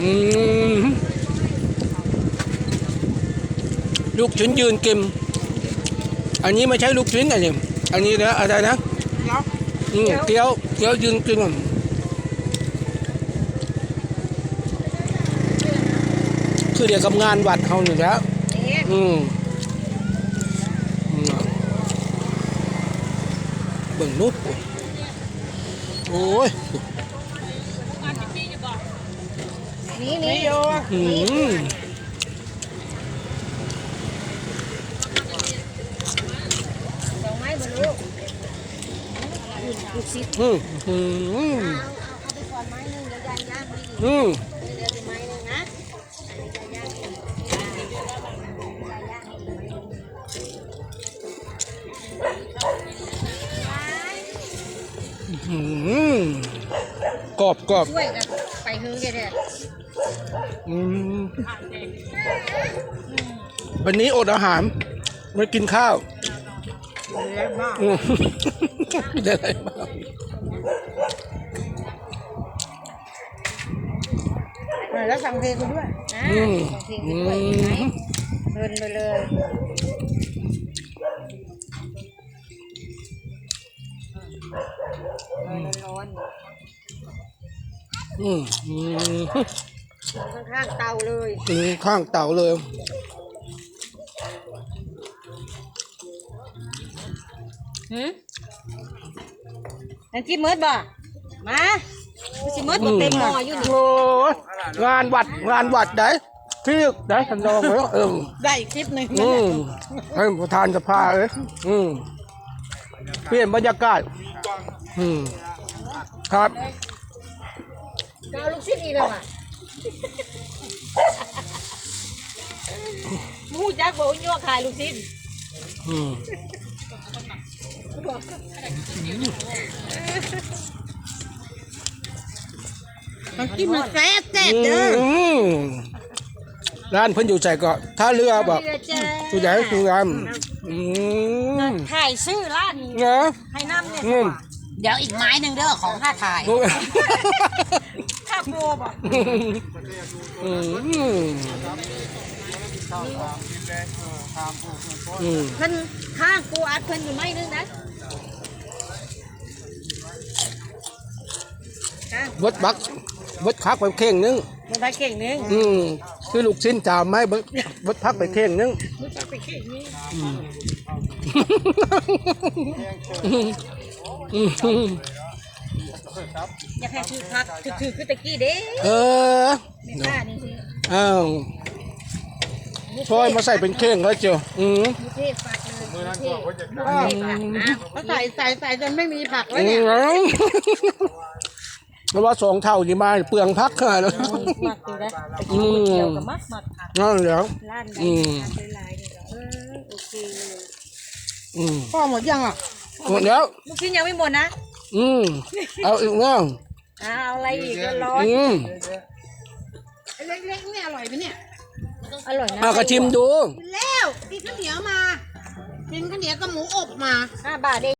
อืมลูกชิ้นยืนกิม อันนี้ไม่ใช่ลูกชิ้นอันนี้อันนี้นะอะไรนะเนาะอืมเกี๊ยวเกี๊ยวยืนกินคือเดี๋ยวกับงานวัดเขาอยู่แล้วอืมอืมเบิ่งนุ๊บโอ้ย นี่นี่โยอืมดอกไม้บนลูกลูกศิษย์อืมอืมเอาเอาเอาไปก่อนไม้หนึงเดี๋ยวยายย่างให้อีกอืมเดี๋ยวจะไม้หนึงนะอันนี้ยายย่างให้อีกยายย่างให้อีกไม้หนึ่งอืมกรอบกรอบช่วยกันไปหื้อแกเด้อ อืมวันนี้อดอาหารไม่กินข้าวเลี้ยงมากอืมได้อะไรบ้างแล้วสั่งเพลงไปด้วยนะอืมสั่งเพลงไปอืด้วยเห็นไหมมเดินไปเลยร้อนๆ อืมอืม ข้างๆเตาเลยอืมข้างเต่าเลย หืมนังกินมืดบ่ มาสิมืดบ่เต็มหม้ออยู่นี่โอ้ยงานวัดงานวัดได้ที่ได้ทันรองแล้วเออได้อีกคลิปหนึ่งอืมให้ประธานสภาเอ้ยอืมเปลี่ยนบรรยากาศ อืมครับจะเอาลูกชิ้นอีกแล้วอะ มูจักบอกยั่วขายลูกชิ้นอืมมันกินมันแซ่บแซ่บเด้ออืมร้านเพิ่นอยู่ใจก็ท่าเรือบอกจ้าผู้ใหญ่ผู้งามอืมถ่ายชื่อร้านเนาะให้น้ำเนี่ยอืมเดี๋ยวอีกไม้หนึ่งเด้อของข้าถ่ายโอ้ย ข้าโปรบ่อืมอืมเพิ่นข้างกูอัดเพิ่นอยู่ไม้หนึงนะข้างบดบักบดคักไปเข่งนึง มันไปเก่งหนึงอืมคือลูกชิ้นจามไหมบดบดพักไปเข่งนึง มันจะไปเก่งนี่อืมอืม อยากให้คือพักคือคือคือตะกี้เด้เออไม่กล้านี่สิอ้าวซอยมาใส่เป็นเข่งแล้วเจียวอืมมุเทศฝากเลยมุเทศมุเทศอะเขาใส่ใส่ใส่จนไม่มีผักแล้วอืเนี่ยมเพราะว่าสองเท่านี่มาเปลืองพักขนาดนั้นมักอยู่นะอืมเกี่ยวกับมักมักผักนั่นแหล้วร้านใดอืมร้านใดหลายนี่ก็เออโอเคเลยอืมพ่อหมดยังอะหมดแล้วลูกชิ้นยังไม่หมดนะ อืมเอาอีกแล้วอ่าเอาอะไรอีกก็ร้อนอืมเล็กๆเนี่ยอร่อยไหมเนี่ยอร่อยนะเอากระชิมดูแล้วกินข้าวเหนียวมากินข้าวเหนียวกับหมูอบมาห้าบาทเอง